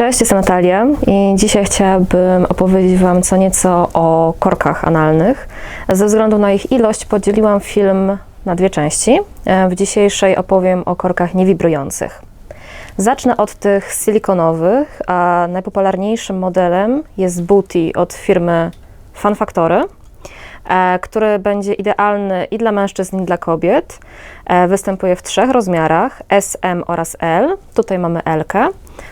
Cześć, jestem Natalia i dzisiaj chciałabym opowiedzieć Wam co nieco o korkach analnych. Ze względu na ich ilość podzieliłam film na dwie części. E, W dzisiejszej opowiem o korkach niewibrujących. Zacznę od tych silikonowych, a najpopularniejszym modelem jest Booty od firmy Fun Factory, e, który będzie idealny i dla mężczyzn, i dla kobiet. E, Występuje w trzech rozmiarach: S, M oraz L. Tutaj mamy L. -kę.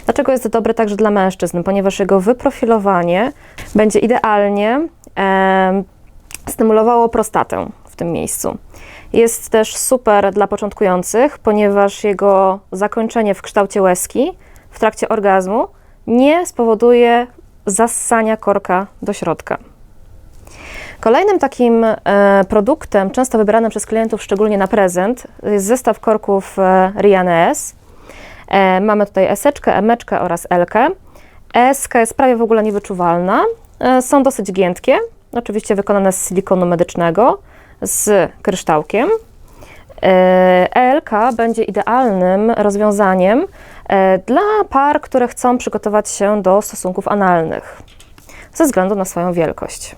Dlaczego jest dobry także dla mężczyzn? Ponieważ jego wyprofilowanie będzie idealnie em, stymulowało prostatę w tym miejscu. Jest też super dla początkujących, ponieważ jego zakończenie w kształcie łezki w trakcie orgazmu nie spowoduje zassania korka do środka. Kolejnym takim e, produktem, często wybranym przez klientów, szczególnie na prezent, jest zestaw korków e, Riane S. E, mamy tutaj eseczkę, emeczkę oraz elkę. Eska jest prawie w ogóle niewyczuwalna. E, są dosyć giętkie, oczywiście wykonane z silikonu medycznego, z kryształkiem. E, ELK będzie idealnym rozwiązaniem e, dla par, które chcą przygotować się do stosunków analnych ze względu na swoją wielkość.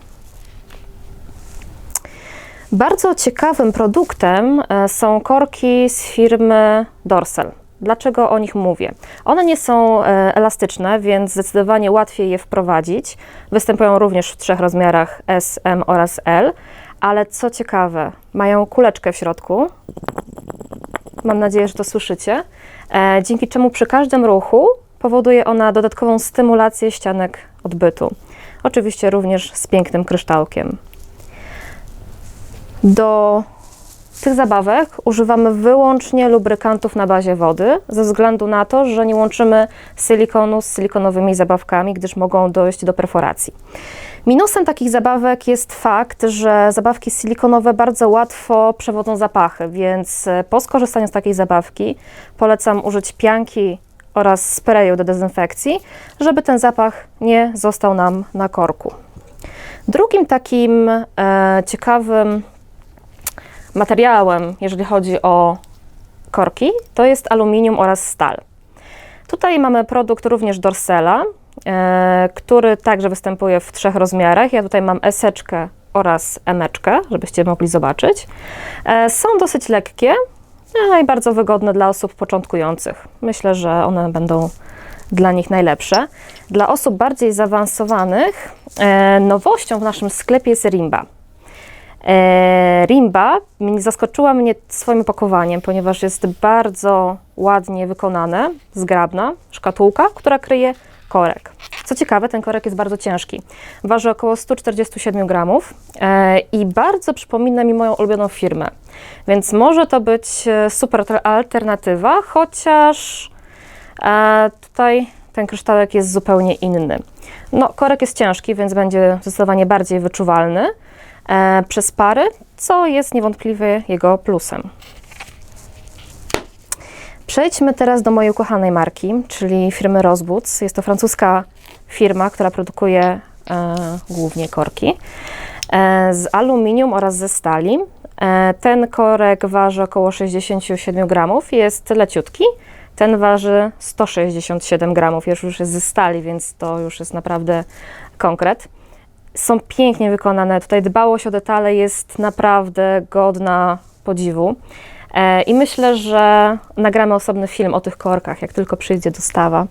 Bardzo ciekawym produktem e, są korki z firmy Dorsal. Dlaczego o nich mówię? One nie są e, elastyczne, więc zdecydowanie łatwiej je wprowadzić. Występują również w trzech rozmiarach S, M oraz L, ale co ciekawe, mają kuleczkę w środku. Mam nadzieję, że to słyszycie. E, dzięki czemu przy każdym ruchu powoduje ona dodatkową stymulację ścianek odbytu. Oczywiście również z pięknym kryształkiem. Do tych zabawek używamy wyłącznie lubrykantów na bazie wody, ze względu na to, że nie łączymy silikonu z silikonowymi zabawkami, gdyż mogą dojść do perforacji. Minusem takich zabawek jest fakt, że zabawki silikonowe bardzo łatwo przewodzą zapachy, więc e, po skorzystaniu z takiej zabawki polecam użyć pianki oraz sprayu do dezynfekcji, żeby ten zapach nie został nam na korku. Drugim takim e, ciekawym materiałem, jeżeli chodzi o korki, to jest aluminium oraz stal. Tutaj mamy produkt również Dorsela, e, który także występuje w trzech rozmiarach. Ja tutaj mam eseczkę oraz emeczkę, żebyście mogli zobaczyć. E, są dosyć lekkie no i bardzo wygodne dla osób początkujących. Myślę, że one będą dla nich najlepsze. Dla osób bardziej zaawansowanych e, nowością w naszym sklepie jest Rimba. E, Rimba zaskoczyła mnie swoim opakowaniem, ponieważ jest bardzo ładnie wykonane, zgrabna szkatułka, która kryje korek. Co ciekawe, ten korek jest bardzo ciężki. Waży około 147 gramów e, i bardzo przypomina mi moją ulubioną firmę. Więc może to być e, super alter- alternatywa, chociaż tutaj ten kryształek jest zupełnie inny. No, korek jest ciężki, więc będzie zdecydowanie bardziej wyczuwalny przez pary, co jest niewątpliwie jego plusem. Przejdźmy teraz do mojej ukochanej marki, czyli firmy Rosboots. Jest to francuska firma, która produkuje e, głównie korki e, z aluminium oraz ze stali. E, ten korek waży około 67 gramów, jest leciutki. Ten waży 167 gramów, już już jest ze stali, więc to już jest naprawdę konkret są pięknie wykonane. Tutaj dbałość o detale jest naprawdę godna podziwu. E, I myślę, że nagramy osobny film o tych korkach, jak tylko przyjdzie dostawa.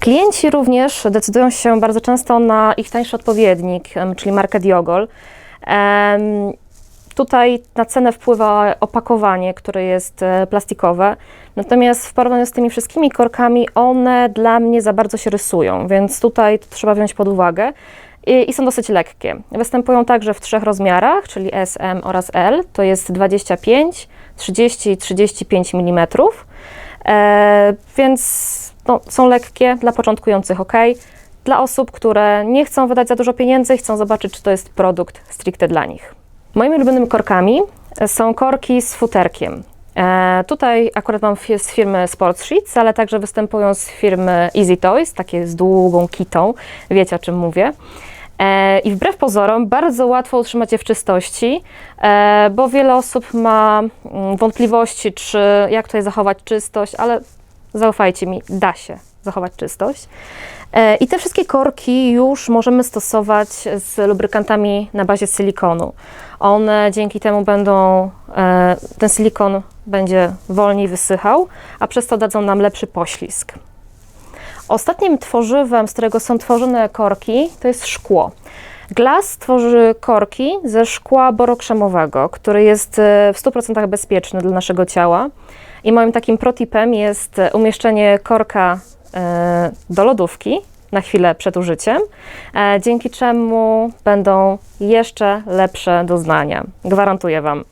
Klienci również decydują się bardzo często na ich tańszy odpowiednik, czyli markę Diogol. Tutaj na cenę wpływa opakowanie, które jest e, plastikowe. Natomiast w porównaniu z tymi wszystkimi korkami, one dla mnie za bardzo się rysują, więc tutaj to trzeba wziąć pod uwagę. I, I są dosyć lekkie. Występują także w trzech rozmiarach, czyli S, M oraz L. To jest 25, 30 i 35 mm. E, więc no, są lekkie, dla początkujących ok. Dla osób, które nie chcą wydać za dużo pieniędzy chcą zobaczyć, czy to jest produkt stricte dla nich. Moimi ulubionymi korkami są korki z futerkiem. E, tutaj akurat mam z firmy Sports Sheets, ale także występują z firmy Easy Toys, takie z długą kitą, wiecie o czym mówię. E, I wbrew pozorom bardzo łatwo utrzymać je w czystości, e, bo wiele osób ma mm, wątpliwości, czy jak tutaj zachować czystość, ale zaufajcie mi, da się zachować czystość. E, I te wszystkie korki już możemy stosować z lubrykantami na bazie silikonu. One dzięki temu będą, e, ten silikon będzie wolniej wysychał, a przez to dadzą nam lepszy poślizg. Ostatnim tworzywem, z którego są tworzone korki, to jest szkło. Glass tworzy korki ze szkła borokrzemowego, który jest e, w 100% bezpieczny dla naszego ciała. I moim takim protipem jest umieszczenie korka do lodówki na chwilę przed użyciem, e, dzięki czemu będą jeszcze lepsze doznania. Gwarantuję Wam.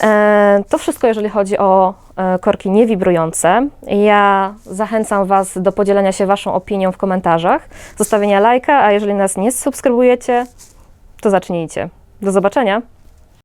E, To wszystko, jeżeli chodzi o e, korki niewibrujące. Ja zachęcam Was do podzielenia się Waszą opinią w komentarzach, zostawienia lajka, a jeżeli nas nie subskrybujecie, to zacznijcie. Do zobaczenia!